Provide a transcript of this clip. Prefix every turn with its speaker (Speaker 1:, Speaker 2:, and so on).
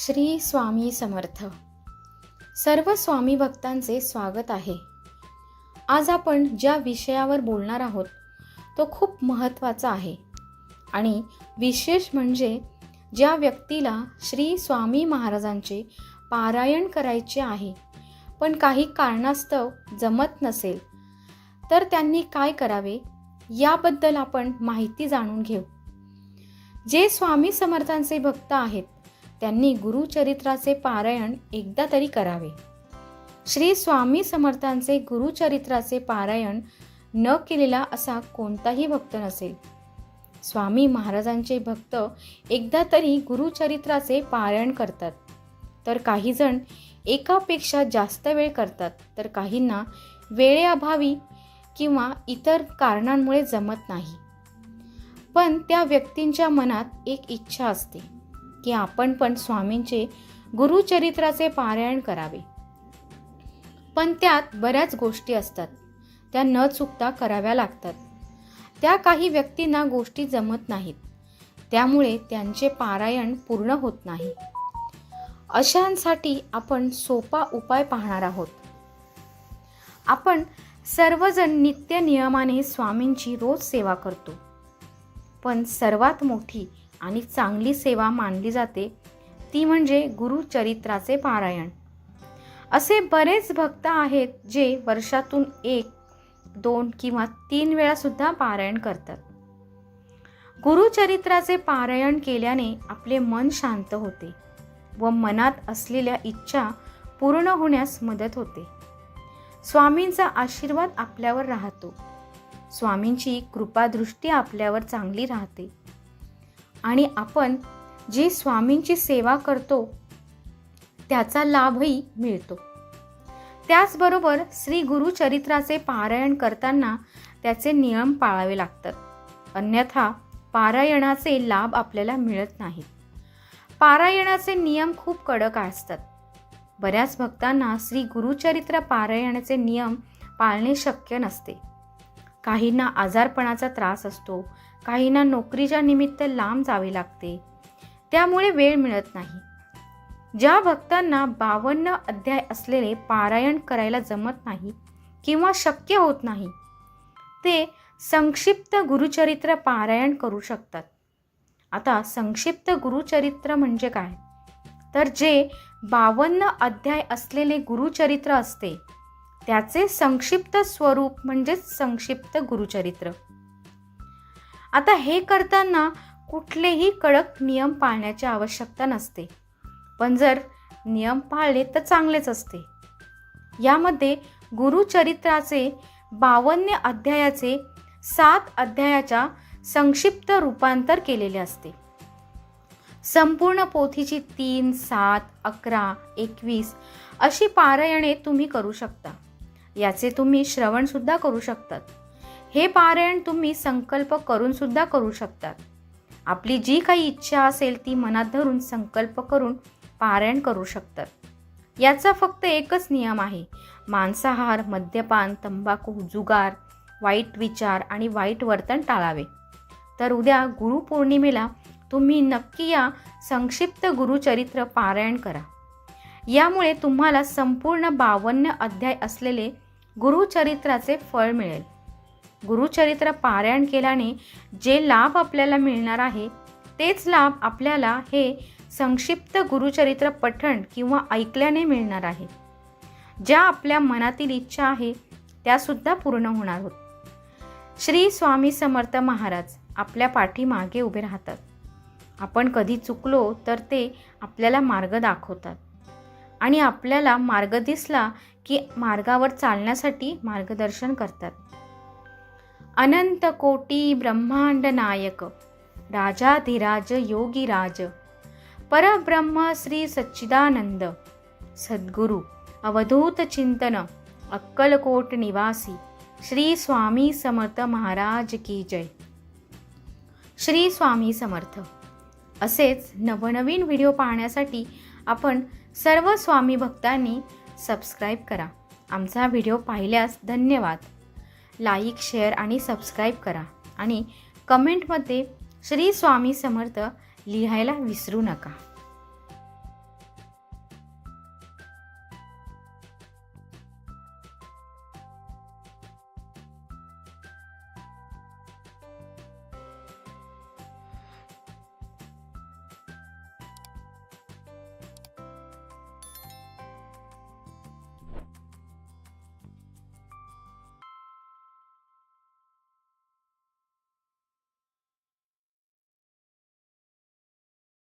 Speaker 1: श्री स्वामी समर्थ. सर्व स्वामी भक्तांचे स्वागत आहे. आज आपण ज्या विषयावर बोलणार आहोत तो खूप महत्त्वाचा आहे. आणि विशेष म्हणजे ज्या व्यक्तीला श्री स्वामी महाराजांचे पारायण करायचे आहे पण काही कारणास्तव जमत नसेल तर त्यांनी काय करावे याबद्दल आपण माहिती जाणून घेऊ. जे स्वामी समर्थांचे भक्त आहेत त्यांनी गुरुचरित्राचे पारायण एकदा तरी करावे. श्री स्वामी समर्थांचे गुरुचरित्राचे पारायण न केलेला असा कोणताही भक्त नसेल. स्वामी महाराजांचे भक्त एकदा तरी गुरुचरित्राचे पारायण करतात. तर काहीजण एकापेक्षा जास्त वेळ करतात तर काहींना वेळेअभावी किंवा इतर कारणांमुळे जमत नाही. पण त्या व्यक्तींच्या मनात एक इच्छा असते. की आपण पण स्वामींचे गुरुचरित्राचे पारायण करावे. पण त्यात बऱ्याच गोष्टी असतात. त्या न चुकता कराव्या लागतात. त्या काही व्यक्तींना गोष्टी जमत नाहीत. त्यामुळे त्यांचे पारायण पूर्ण होत नाही. अशांसाठी आपण सोपा उपाय पाहणार आहोत. आपण सर्वजण नित्य नियमाने स्वामींची रोज सेवा करतो. पण सर्वात मोठी आणि चांगली सेवा मानली जाते ती म्हणजे गुरुचरित्राचे पारायण. असे बरेच भक्त आहेत जे वर्षातून एक दोन किंवा तीन वेळा सुद्धा पारायण करतात. गुरुचरित्राचे पारायण केल्याने आपले मन शांत होते व मनात असलेल्या इच्छा पूर्ण होण्यास मदत होते. स्वामींचा आशीर्वाद आपल्यावर राहतो. स्वामींची कृपादृष्टी आपल्यावर चांगली राहते. आणि आपण जी स्वामींची सेवा करतो त्याचा लाभही मिळतो. त्याचबरोबर श्री गुरुचरित्राचे पारायण करताना त्याचे नियम पाळावे लागतात. अन्यथा पारायणाचे लाभ आपल्याला मिळत नाहीत पारायणाचे नियम खूप कडक असतात. बऱ्याच भक्तांना श्री गुरुचरित्र पारायणाचे नियम पाळणे शक्य नसते. काहींना आजारपणाचा त्रास असतो काहींना नोकरीच्या निमित्त लांब जावे लागते. त्यामुळे वेळ मिळत नाही. ज्या भक्तांना बावन्न अध्याय असलेले पारायण करायला जमत नाही किंवा शक्य होत नाही ते संक्षिप्त गुरुचरित्र पारायण करू शकतात. आता संक्षिप्त गुरुचरित्र म्हणजे काय? तर जे बावन्न अध्याय असलेले गुरुचरित्र असते त्याचे संक्षिप्त स्वरूप म्हणजेच संक्षिप्त गुरुचरित्र. आता हे करताना कुठलेही कडक नियम पाळण्याची आवश्यकता नसते. पण जर नियम पाळले तर चांगलेच असते. यामध्ये गुरुचरित्राचे बावन्न अध्यायाचे सात अध्यायाच्या संक्षिप्त रूपांतर केलेले असते. संपूर्ण पोथीची तीन सात अकरा एकवीस अशी पारायणे तुम्ही करू शकता. याचे तुम्ही श्रवणसुद्धा करू शकतात. हे पारायण तुम्ही संकल्प करून सुद्धा करू शकतात. आपली जी काही इच्छा असेल ती मनात धरून संकल्प करून पारायण करू शकतात. याचा फक्त एकच नियम आहे. मांसाहार मद्यपान तंबाखू जुगार वाईट विचार आणि वाईट वर्तन टाळावे. तर उद्या गुरुपौर्णिमेला तुम्ही नक्की या संक्षिप्त गुरुचरित्र पारायण करा. यामुळे तुम्हाला संपूर्ण बावन्न अध्याय असलेले गुरुचरित्राचे फळ मिळेल. गुरुचरित्र पारायण केल्याने जे लाभ आपल्याला मिळणार आहे तेच लाभ आपल्याला हे संक्षिप्त गुरुचरित्र पठण किंवा ऐकल्याने मिळणार आहे. ज्या आपल्या मनातील इच्छा आहे त्यासुद्धा पूर्ण होणार होत. श्री स्वामी समर्थ महाराज आपल्या पाठीमागे उभे राहतात. आपण कधी चुकलो तर ते आपल्याला मार्ग दाखवतात. आणि आपल्याला मार्ग दिसला की मार्गावर चालण्यासाठी मार्गदर्शन करतात. अनंत कोटी ब्रह्मांड नायक राजाधिराज योगीराज परब्रह्म श्री सच्चिदानंद सद्गुरु अवधूत चिंतन अक्कलकोट निवासी श्री स्वामी समर्थ महाराज की जय. श्री स्वामी समर्थ. असेच नवनवीन व्हिडिओ पाहण्यासाठी आपण सर्व स्वामी भक्तांनी सबस्क्राईब करा. आमचा व्हिडिओ पाहिल्यास धन्यवाद. लाईक शेअर आणि सबस्क्राईब करा. आणि कमेंटमध्ये श्री स्वामी समर्थ लिहायला विसरू नका.